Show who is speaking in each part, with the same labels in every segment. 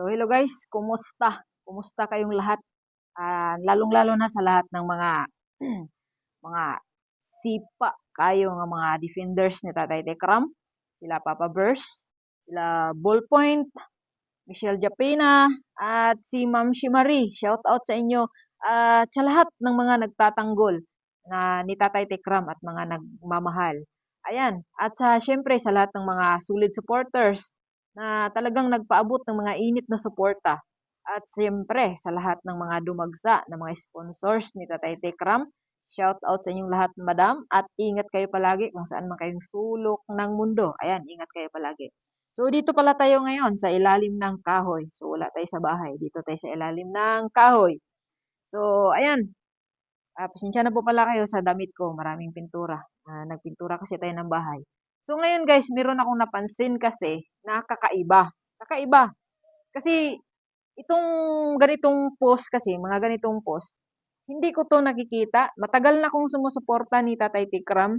Speaker 1: So hello guys, kumusta? Kumusta kayong lahat? Ah, lalong-lalo na sa lahat ng mga mga sipa kayo ng mga defenders ni Tatay Tekram, sila Papa Verse, sila Ballpoint, Michelle Japena, at si Ma'am Shimari. Shout out sa inyo at sa lahat ng mga nagtatanggol na ni Tatay Tekram at mga nagmamahal. Ayan, at sa syempre sa lahat ng mga solid supporters na talagang nagpaabot ng mga init na suporta. At siyempre, sa lahat ng mga dumagsa na mga sponsors ni Tatay Tekram, shout out sa inyong lahat, madam, at ingat kayo palagi kung saan man kayong sulok ng mundo. Ayan, ingat kayo palagi. So, dito pala tayo ngayon sa ilalim ng kahoy. So, wala tayo sa bahay. Dito tayo sa ilalim ng kahoy. So, ayan. Uh, pasensya na po pala kayo sa damit ko. Maraming pintura. Uh, nagpintura kasi tayo ng bahay. So, ngayon guys, meron akong napansin kasi na kakaiba. Kakaiba. Kasi, itong ganitong post kasi, mga ganitong post, hindi ko to nakikita. Matagal na akong sumusuporta ni Tatay Tikram.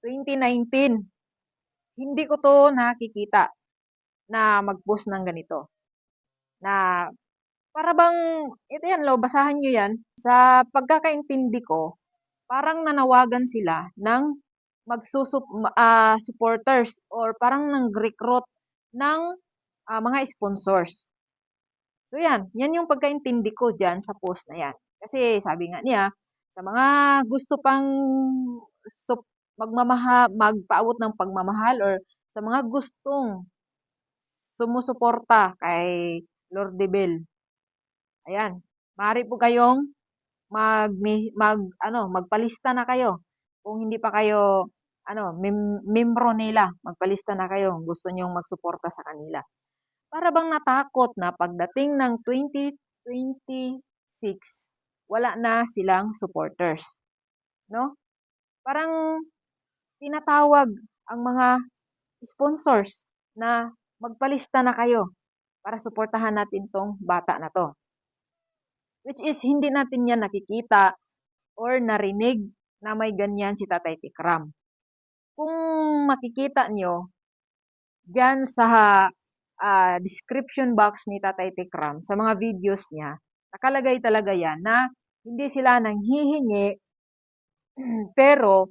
Speaker 1: 2019. Hindi ko to nakikita na mag-post ng ganito. Na para bang, ito yan, lo, basahan nyo yan. Sa pagkakaintindi ko, parang nanawagan sila ng magsusup uh, supporters or parang nang-recruit ng uh, mga sponsors. So yan, yan yung pagkaintindi ko diyan sa post na yan. Kasi sabi nga niya, sa mga gusto pang sup, magmamaha, magpaabot ng pagmamahal or sa mga gustong sumusuporta kay Lord Bell. Ayan, maaari po kayong mag, mag ano, magpalista na kayo kung hindi pa kayo ano, mem- membro nila, magpalista na kayo, gusto nyong magsuporta sa kanila. Para bang natakot na pagdating ng 2026, wala na silang supporters. No? Parang tinatawag ang mga sponsors na magpalista na kayo para suportahan natin tong bata na to. Which is hindi natin yan nakikita or narinig na may ganyan si Tatay Tikram. Kung makikita nyo, dyan sa uh, description box ni Tatay Tikram, sa mga videos niya, nakalagay talaga yan na hindi sila nang hihingi, pero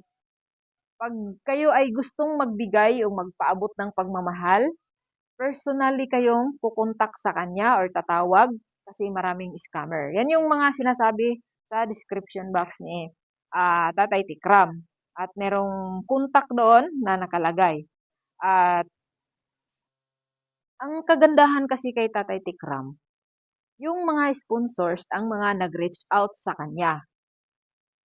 Speaker 1: pag kayo ay gustong magbigay o magpaabot ng pagmamahal, personally kayong kukontak sa kanya or tatawag kasi maraming scammer. Yan yung mga sinasabi sa description box ni uh, Tatay Tikram. At merong contact doon na nakalagay. At ang kagandahan kasi kay Tatay Tikram, yung mga sponsors ang mga nag-reach out sa kanya.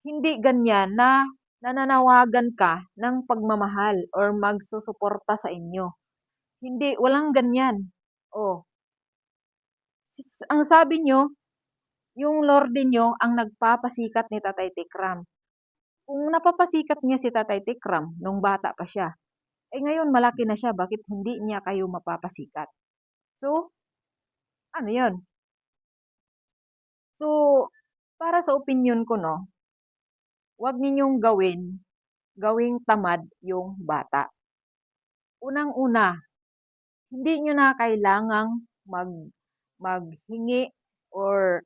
Speaker 1: Hindi ganyan na nananawagan ka ng pagmamahal or magsusuporta sa inyo. Hindi, walang ganyan. Oh. Ang sabi nyo, yung Lord nyo ang nagpapasikat ni Tatay Tikram kung napapasikat niya si Tatay Tikram nung bata pa siya, eh ngayon malaki na siya, bakit hindi niya kayo mapapasikat? So, ano yon? So, para sa opinion ko, no, wag ninyong gawin, gawing tamad yung bata. Unang-una, hindi nyo na kailangang mag, maghingi or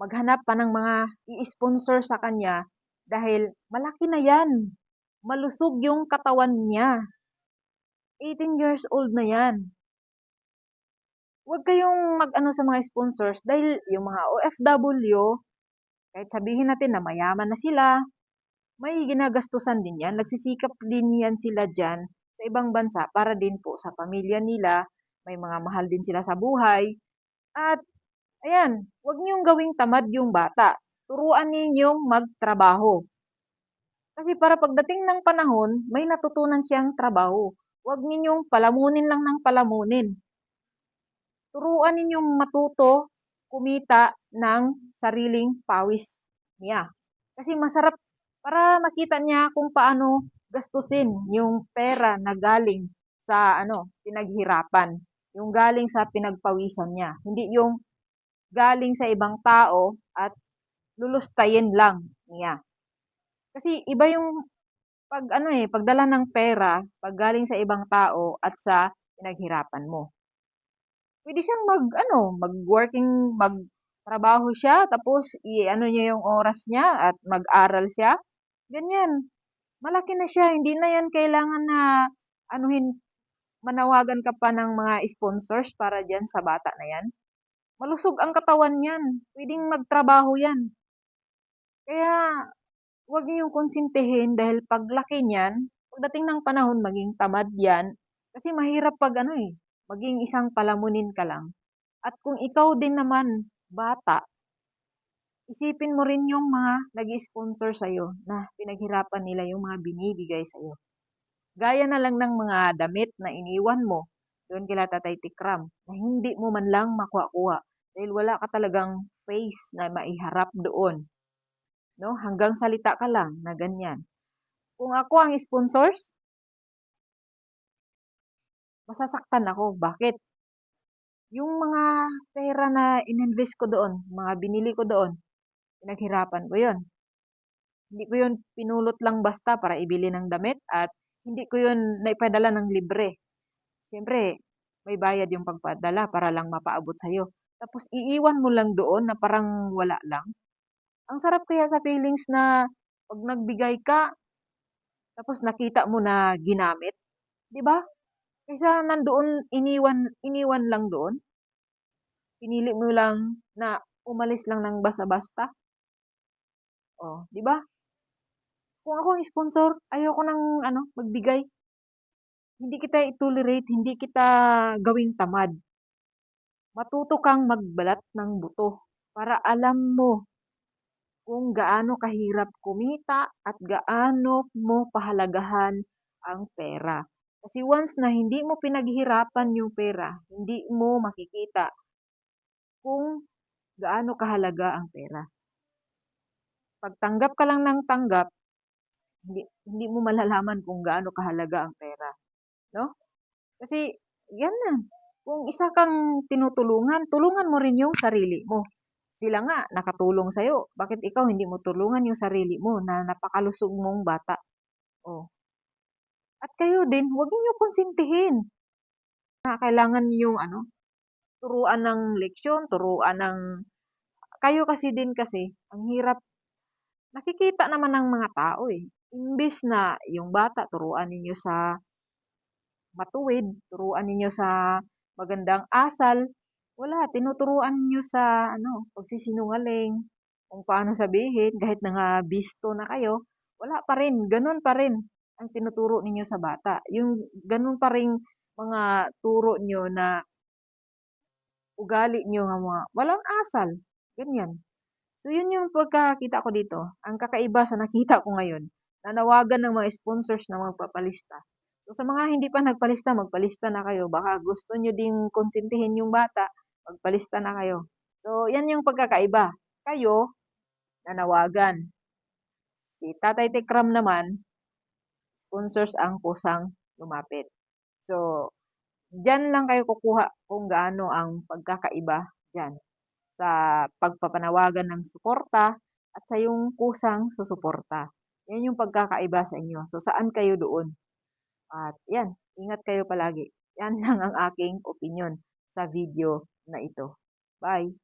Speaker 1: maghanap pa ng mga i-sponsor sa kanya dahil malaki na yan. Malusog yung katawan niya. 18 years old na yan. Huwag kayong mag-ano sa mga sponsors dahil yung mga OFW, kahit sabihin natin na mayaman na sila, may ginagastusan din yan. Nagsisikap din yan sila dyan sa ibang bansa para din po sa pamilya nila. May mga mahal din sila sa buhay. At, ayan, huwag niyong gawing tamad yung bata turuan ninyong magtrabaho. Kasi para pagdating ng panahon, may natutunan siyang trabaho. Huwag ninyong palamunin lang ng palamunin. Turuan ninyong matuto kumita ng sariling pawis niya. Kasi masarap para makita niya kung paano gastusin yung pera na galing sa ano, pinaghirapan. Yung galing sa pinagpawisan niya. Hindi yung galing sa ibang tao at lulustayin lang niya. Kasi iba yung pag ano eh, pagdala ng pera, pag galing sa ibang tao at sa pinaghirapan mo. pwede siyang mag, ano, mag-working, magtrabaho siya, tapos i-ano niya yung oras niya at mag-aral siya. Ganyan. Malaki na siya. Hindi na yan kailangan na anuhin, manawagan ka pa ng mga sponsors para dyan sa bata na yan. Malusog ang katawan yan. Pwedeng magtrabaho yan. Kaya, huwag niyong konsintihin dahil paglaki niyan, pagdating ng panahon maging tamad yan, kasi mahirap pag ano eh, maging isang palamunin ka lang. At kung ikaw din naman, bata, isipin mo rin yung mga nag-sponsor sa'yo na pinaghirapan nila yung mga binibigay sa'yo. Gaya na lang ng mga damit na iniwan mo doon kila Tatay Tikram na hindi mo man lang makuha-kuha dahil wala ka talagang face na maiharap doon. No? Hanggang salita ka lang na ganyan. Kung ako ang sponsors, masasaktan ako. Bakit? Yung mga pera na ininvest ko doon, mga binili ko doon, pinaghirapan ko yon. Hindi ko yun pinulot lang basta para ibili ng damit at hindi ko yun naipadala ng libre. Siyempre, may bayad yung pagpadala para lang mapaabot sa'yo. Tapos iiwan mo lang doon na parang wala lang. Ang sarap kaya sa feelings na pag nagbigay ka, tapos nakita mo na ginamit, 'di ba? Kaysa nandoon iniwan iniwan lang doon. Pinili mo lang na umalis lang ng basta-basta. Oh, 'di ba? Kung ako ang sponsor, ayoko nang ano, magbigay. Hindi kita i-tolerate, hindi kita gawing tamad. Matuto kang magbalat ng buto para alam mo kung gaano kahirap kumita at gaano mo pahalagahan ang pera. Kasi once na hindi mo pinaghirapan yung pera, hindi mo makikita kung gaano kahalaga ang pera. Pagtanggap ka lang ng tanggap, hindi, hindi mo malalaman kung gaano kahalaga ang pera. No? Kasi, yan na. Kung isa kang tinutulungan, tulungan mo rin yung sarili mo. Sila nga, nakatulong sa'yo. Bakit ikaw hindi mo tulungan yung sarili mo na napakalusog mong bata? Oh. At kayo din, huwag niyo konsintihin na kailangan yung ano, turuan ng leksyon, turuan ng... Kayo kasi din kasi, ang hirap, nakikita naman ng mga tao eh. Imbis na yung bata, turuan ninyo sa matuwid, turuan ninyo sa magandang asal, wala, tinuturuan ninyo sa ano, pagsisinungaling, kung paano sabihin, kahit na nga bisto na kayo, wala pa rin, ganun pa rin ang tinuturo ninyo sa bata. Yung ganun pa rin mga turo nyo na ugali nyo nga mga walang asal. Ganyan. So, yun yung pagkakita ko dito. Ang kakaiba sa nakita ko ngayon, nanawagan ng mga sponsors na magpapalista. So, sa mga hindi pa nagpalista, magpalista na kayo. Baka gusto nyo ding konsintihin yung bata, magpalista na kayo. So, yan yung pagkakaiba. Kayo, nanawagan. Si Tatay Tekram naman, sponsors ang kusang lumapit. So, dyan lang kayo kukuha kung gaano ang pagkakaiba dyan sa pagpapanawagan ng suporta at sa yung kusang susuporta. Yan yung pagkakaiba sa inyo. So, saan kayo doon? At yan, ingat kayo palagi. Yan lang ang aking opinion sa video na ito. Bye!